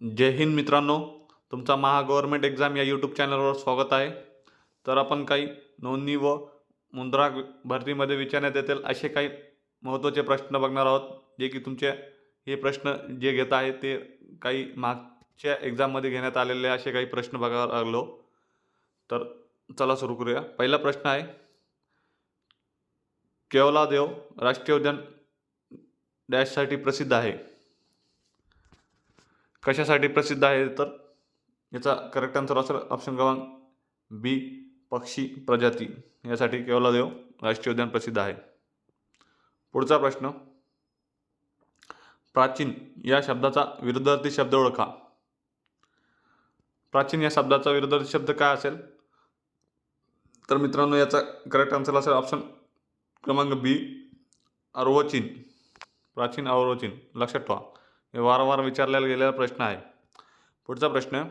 जय हिंद मित्रांनो तुमचा Maha government exam या यूट्यूब चॅनलवर स्वागत आहे. तर आपण काही नोंदणी व मुद्रा भरतीमध्ये विचारण्यात येतील असे काही महत्त्वाचे प्रश्न बघणार आहोत जे की तुमचे हे प्रश्न जे घेत आहे ते काही मागच्या एक्झाममध्ये घेण्यात आलेले असे काही प्रश्न बघायला लागलो. तर चला सुरू करूया. पहिला प्रश्न आहे केवलादेव राष्ट्रीय उद्यान डॅशसाठी प्रसिद्ध आहे. कशासाठी प्रसिद्ध आहे तर याचा करेक्ट आन्सर असेल ऑप्शन क्रमांक बी पक्षी प्रजाती. यासाठी केवलादेव राष्ट्रीय उद्यान प्रसिद्ध आहे. पुढचा प्रश्न प्राचीन या शब्दाचा विरुद्धार्थी शब्द ओळखा. प्राचीन या शब्दाचा विरुद्धार्थी शब्द काय असेल? तर मित्रांनो याचा करेक्ट आन्सर असेल ऑप्शन क्रमांक बी अर्वचीन. प्राचीन अर्वचीन. लक्षात ठेवा. वारंवार विचारल्या गेलेला प्रश्न आहे. पुढचा प्रश्न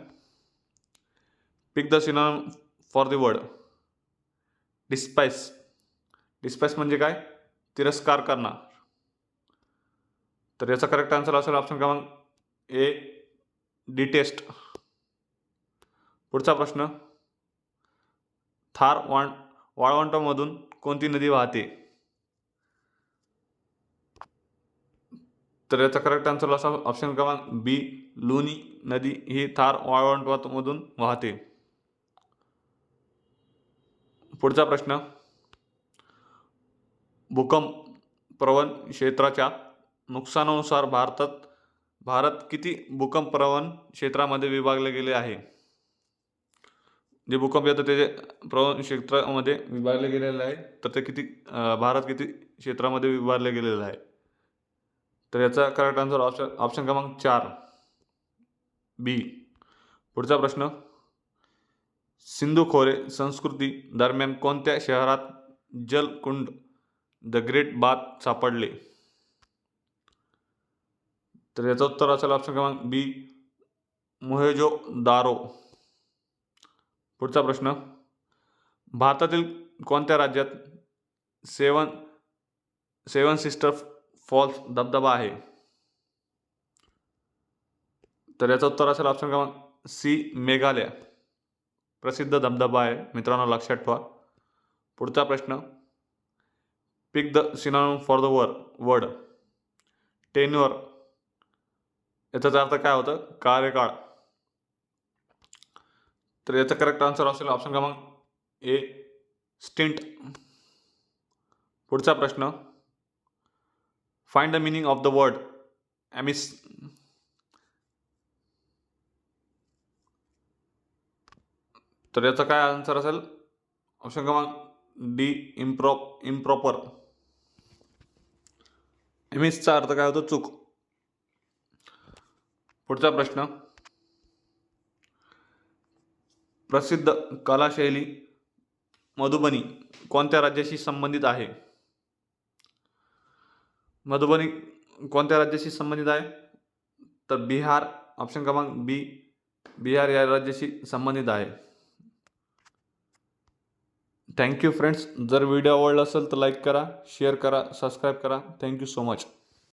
pick the synonym for the word despise despise म्हणजे काय? तिरस्कार करणार. तर याचा करेक्ट आन्सर असेल ऑप्शन क्रमांक ए डिटेस्ट पुढचा प्रश्न थार वाण वाळवंटामधून कोणती नदी वाहते? तर याचा करेक्ट आन्सर असा ऑप्शन क्रमांक बी लोणी नदी ही थार वाळवंटामधून वाहते. पुढचा प्रश्न. भूकंप प्रवण क्षेत्राच्या नुकसानानुसार भारतात भारत किती भूकंप प्रवण क्षेत्रामध्ये विभागले गेले आहे? जे भूकंप येतं ते प्रवण क्षेत्रामध्ये विभागले गेलेले आहे तर ते किती भारत किती क्षेत्रामध्ये विभागले गेलेलं आहे? तर याचा करेक्ट आन्सर ऑप्शन ऑप्शन क्रमांक चार. बी पुढचा प्रश्न. सिंधू खोरे संस्कृती दरम्यान कोणत्या शहरात जलकुंड द ग्रेट बाथ सापडले? तर याचं उत्तर असेल ऑप्शन क्रमांक बी मोहेजो दारो. पुढचा प्रश्न. भारतातील कोणत्या राज्यात सेवन सेवन सिस्टर फॉल्स धबधबा आहे. तर याचं उत्तर असेल ऑप्शन क्रमांक सी मेघालय. प्रसिद्ध धबधबा आहे मित्रांनो लक्षात ठेवा. पुढचा प्रश्न pick the synonym for the word word tenure याचा अर्थ काय होतं? कार्यकाळ. तर याचा करेक्ट आन्सर असेल ऑप्शन क्रमांक ए स्टिंट पुढचा प्रश्न find the meaning of the word amiss तर याचा काय आन्सर असेल? ऑप्शन क्रमांक डी इम्प्रॉप इम्प्रॉपर एमिसचा अर्थ काय होतो? चूक. पुढचा प्रश्न. प्रसिद्ध कलाशैली मधुबनी कोणत्या राज्याशी संबंधित आहे? मधुबनी कोणत्या राज्याशी संबंधित आहे? तर बिहार ऑप्शन क्रमांक बी बिहार या राज्याशी संबंधित आहे. थँक्यू फ्रेंड्स जर व्हिडिओ आवडला असेल तर लाईक करा शेअर करा सबस्क्राईब करा. Thank you so much